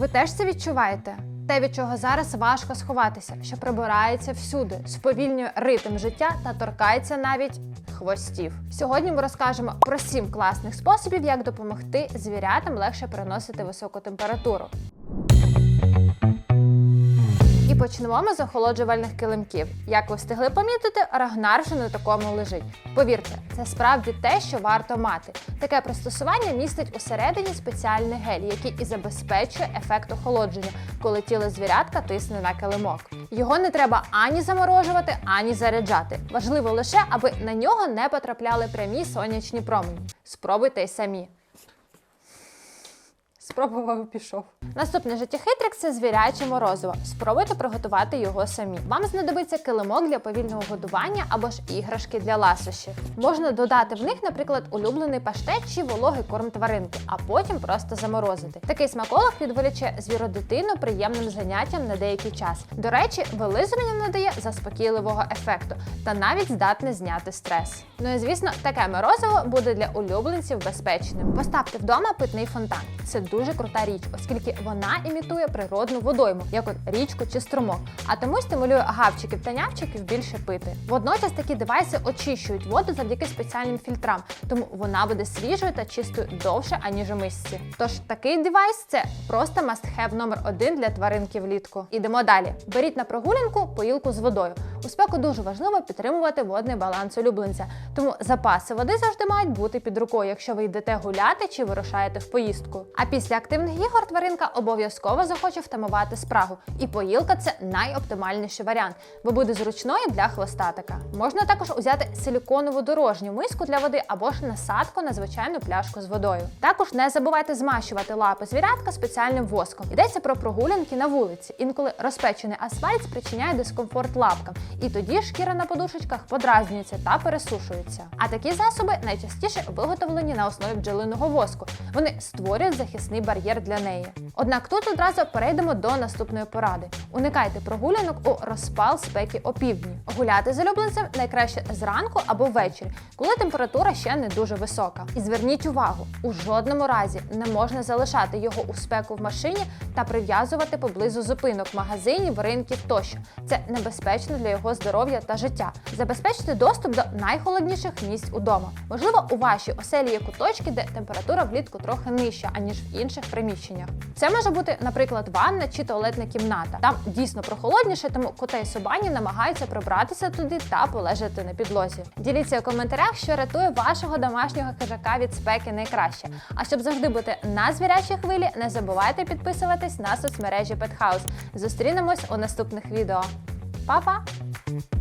Ви теж це відчуваєте? Те, від чого зараз важко сховатися, що прибирається всюди, сповільнює ритм життя та торкається навіть хвостів. Сьогодні ми розкажемо про сім класних способів, як допомогти звірятам легше переносити високу температуру. І почнемо ми з охолоджувальних килимків. Як ви встигли помітити, Рагнар вже на такому лежить. Повірте, це справді те, що варто мати. Таке пристосування містить усередині спеціальний гель, який і забезпечує ефект охолодження, коли тіло звірятка тисне на килимок. Його не треба ані заморожувати, ані заряджати. Важливо лише, аби на нього не потрапляли прямі сонячні промені. Спробуйте й самі. Спробував і пішов. Наступний життєхитрик це звіряче морозиво. Спробуйте приготувати його самі. Вам знадобиться килимок для повільного годування або ж іграшки для ласощів. Можна додати в них, наприклад, улюблений паштет чи вологий корм тваринки, а потім просто заморозити. Такий смаколик відволіче звіродитину приємним заняттям на деякий час. До речі, вилизування надає заспокійливого ефекту та навіть здатне зняти стрес. Ну і звісно, таке морозиво буде для улюбленців безпечним. Поставте вдома питний фонтан. Це дуже крута річ, оскільки вона імітує природну водойму, як от річку чи струмок, а тому стимулює гавчиків та нявчиків більше пити. Водночас такі девайси очищують воду завдяки спеціальним фільтрам, тому вона буде свіжою та чистою довше, аніж у мисці. Тож такий девайс це просто must-have номер один для тваринки влітку. Ідемо далі. Беріть на прогулянку поїлку з водою. У спеку дуже важливо підтримувати водний баланс улюбленця, тому запаси води завжди мають бути під рукою, якщо ви йдете гуляти чи вирушаєте в поїздку. А після активних ігор тваринка обов'язково захоче втамувати спрагу, і поїлка це найоптимальніший варіант, бо буде зручною для хвостатика. Можна також узяти силіконову дорожню миску для води або ж насадку на звичайну пляшку з водою. Також не забувайте змащувати лапи звірятка спеціальним воском. Йдеться про прогулянки на вулиці. Інколи розпечений асфальт спричиняє дискомфорт лапкам, і тоді шкіра на подушечках подразнюється та пересушується. А такі засоби найчастіше виготовлені на основі бджолиного воску. Вони створюють захисний бар'єр для неї. Однак тут одразу перейдемо до наступної поради: уникайте прогулянок у розпал спеки опівдні. Гуляти з улюбленцем найкраще зранку або ввечері, коли температура ще не дуже висока. І зверніть увагу, у жодному разі не можна залишати його у спеку в машині та прив'язувати поблизу зупинок, магазинів, ринків тощо. Це небезпечно для його здоров'я та життя. Забезпечте доступ до найхолодніших місць удома. Можливо, у вашій оселі є куточки, де температура влітку трохи нижча, аніж в інших приміщеннях. Це може бути, наприклад, ванна чи туалетна кімната. Там дійсно прохолодніше, тому кота і собані намагаються пробратися туди та полежати на підлозі. Діліться у коментарях, що рятує вашого домашнього хижака від спеки найкраще. А щоб завжди бути на звірячій хвилі, не забувайте підписуватись на соцмережі House. Зустрінемось у наступних відео. Па-па! Mm-hmm.